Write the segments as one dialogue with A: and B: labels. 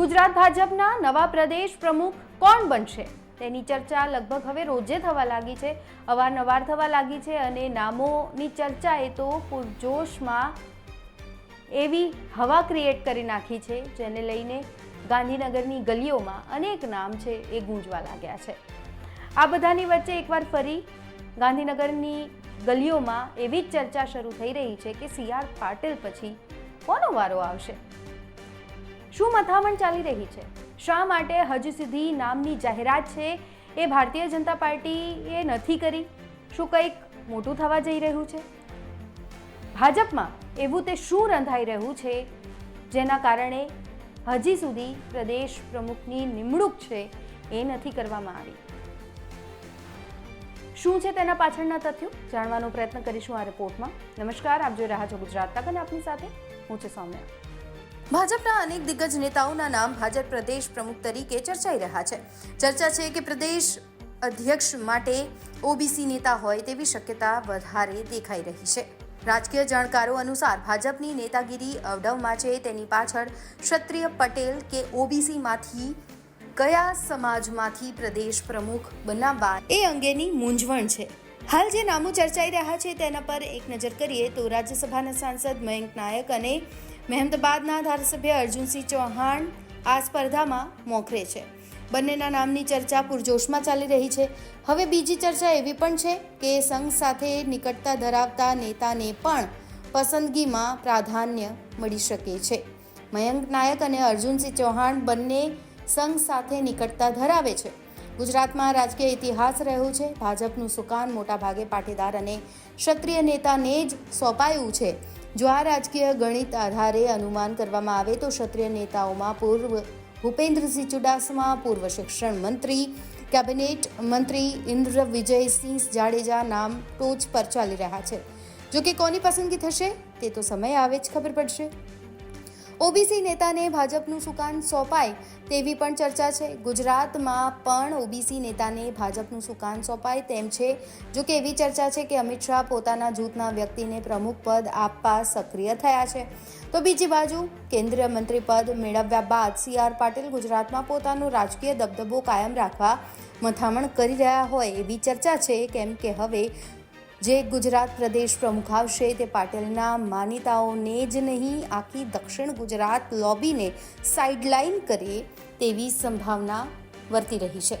A: ગુજરાત ભાજપના નવા પ્રદેશ પ્રમુખ કોણ બનશે? તેની ચર્ચા લગભગ હવે રોજે થવા લાગી છે. અવારનવાર થવા લાગી છે અને નામોની ચર્ચા એ તો પૂરજોશમાં એવી હવા ક્રિએટ કરી નાખી છે, જેને લઈને ગાંધીનગરની ગલીઓમાં અનેક નામ છે એ ગૂંજવા લાગ્યા છે. આ બધાની વચ્ચે એકવાર ફરી ગાંધીનગરની ગલીઓમાં એવી જ ચર્ચા શરૂ થઈ રહી છે કે સી આર પાટિલ પછી કોનો વારો આવશે? શું મથામણ ચાલી રહી છે? શા માટે હજુ સુધી નામની જાહેરાત છે એ ભારતીય જનતા પાર્ટીએ નથી કરી? શું કંઈક મોટું થવા જઈ રહ્યું છે? ભાજપમાં એવું તે શું રંધાઈ રહ્યું છે? જેના કારણે હજી સુધી પ્રદેશ પ્રમુખની નિમણૂક છે એ નથી કરવામાં આવી. શું છે તેના પાછળના તથ્યો? જાણવાનો પ્રયત્ન કરીશું આ રિપોર્ટમાં. નમસ્કાર, આપ જોઈ રહ્યા છો ગુજરાત તક અને આપની સાથે હું છે સૌમ્યા. ભાજપના અનેક દિગ્ગજ નેતાઓના નામ ભાજપ પ્રદેશ પ્રમુખ તરીકે ચર્ચાઈ રહ્યા છે. ચર્ચા છે કે પ્રદેશ અધ્યક્ષ માટે ઓબીસી નેતા હોય તેવી શક્યતા વધારે દેખાઈ રહી છે. રાજકીય જાણકારો અનુસાર ભાજપની નેતાગીરી અવડવમાં છે. તેની પાછળ ક્ષત્રિય પટેલ કે ઓબીસીમાંથી કયા સમાજમાંથી પ્રદેશ પ્રમુખ બનાવવા એ અંગેની મૂંઝવણ છે. હાલ જે નામો ચર્ચાઈ રહ્યા છે તેના પર એક નજર કરીએ તો રાજ્યસભાના સાંસદ મયંક નાયક અને મહેમદાબાદના ધારાસભ્ય અર્જુનસિંહ ચૌહાણ આ સ્પર્ધામાં મોખરે છે. બંનેના નામની ચર્ચા પૂરજોશમાં ચાલી રહી છે. હવે બીજી ચર્ચા એવી પણ છે કે સંઘ સાથે નિકટતા ધરાવતા નેતાને પણ પસંદગીમાં પ્રાધાન્ય મળી શકે છે. મયંક નાયક અને અર્જુનસિંહ ચૌહાણ બંને સંઘ સાથે નિકટતા ધરાવે છે. ગુજરાતમાં રાજકીય ઇતિહાસ રહ્યો છે. ભાજપનું સુકાન મોટાભાગે પાટીદાર અને ક્ષત્રિય નેતાને જ સોંપાયું છે. જો આ રાજકીય ગણિત આધારે અનુમાન કરવામાં આવે તો ક્ષત્રિય નેતાઓમાં પૂર્વ ભૂપેન્દ્રસિંહ ચુડાસમા, પૂર્વ શિક્ષણ મંત્રી, કેબિનેટ મંત્રી ઇન્દ્ર વિજયસિંહ જાડેજા નામ ટોચ પર ચાલી રહ્યા છે. જો કે કોની પસંદગી થશે તે તો સમય આવે જ ખબર પડશે. ઓબીસી નેતાને ભાજપનું સુકાન સોંપાય તેવી પણ ચર્ચા છે. ગુજરાતમાં પણ ઓબીસી નેતાને ભાજપનું સુકાન સોંપાય તેમ છે. જો કે એવી ચર્ચા છે કે અમિત શાહ પોતાના જૂથના વ્યક્તિને પ્રમુખ પદ આપવા સક્રિય થયા છે. તો બીજી બાજુ કેન્દ્રીય મંત્રી પદ મેળવ્યા બાદ સી આર પાટીલ ગુજરાતમાં પોતાનો રાજકીય દબદબો કાયમ રાખવા મથામણ કરી રહ્યા હોય એવી ચર્ચા છે. કેમ કે હવે જે ગુજરાત પ્રદેશ પ્રમુખ આવશે તે પાટીલના માનીતાઓને જ નહીં, આખી દક્ષિણ ગુજરાત લોબીને સાઇડલાઇન કરે તેવી સંભાવના વર્તી રહી છે.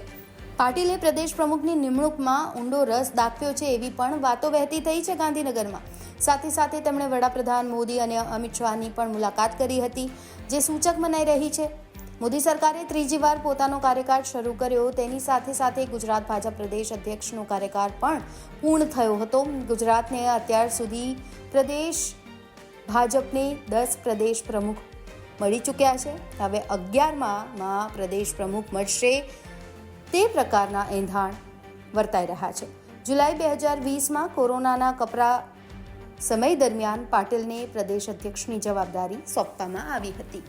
A: પાટીલે પ્રદેશ પ્રમુખની નિમણૂકમાં ઊંડો રસ દાખવ્યો છે એવી પણ વાતો વહેતી થઈ છે ગાંધીનગરમાં. સાથે સાથે તેમણે વડાપ્રધાન મોદી અને અમિત શાહની પણ મુલાકાત કરી હતી, જે સૂચક મનાઈ રહી છે. મોદી સરકારે ત્રીજી વાર પોતાનો કાર્યકાળ શરૂ કર્યો. તેની સાથે સાથે ગુજરાત ભાજપ પ્રદેશ અધ્યક્ષનો કાર્યકાળ પણ પૂર્ણ થયો હતો. ગુજરાતને અત્યાર સુધી પ્રદેશ ભાજપને દસ પ્રદેશ પ્રમુખ મળી ચૂક્યા છે. હવે અગિયારમાં પ્રદેશ પ્રમુખ મળશે તે પ્રકારના એંધાણ વર્તાઈ રહ્યા છે. જુલાઈ બે હજાર વીસમાં કોરોનાના કપરા સમય દરમિયાન પાટીલને પ્રદેશ અધ્યક્ષની જવાબદારી સોંપવામાં આવી હતી.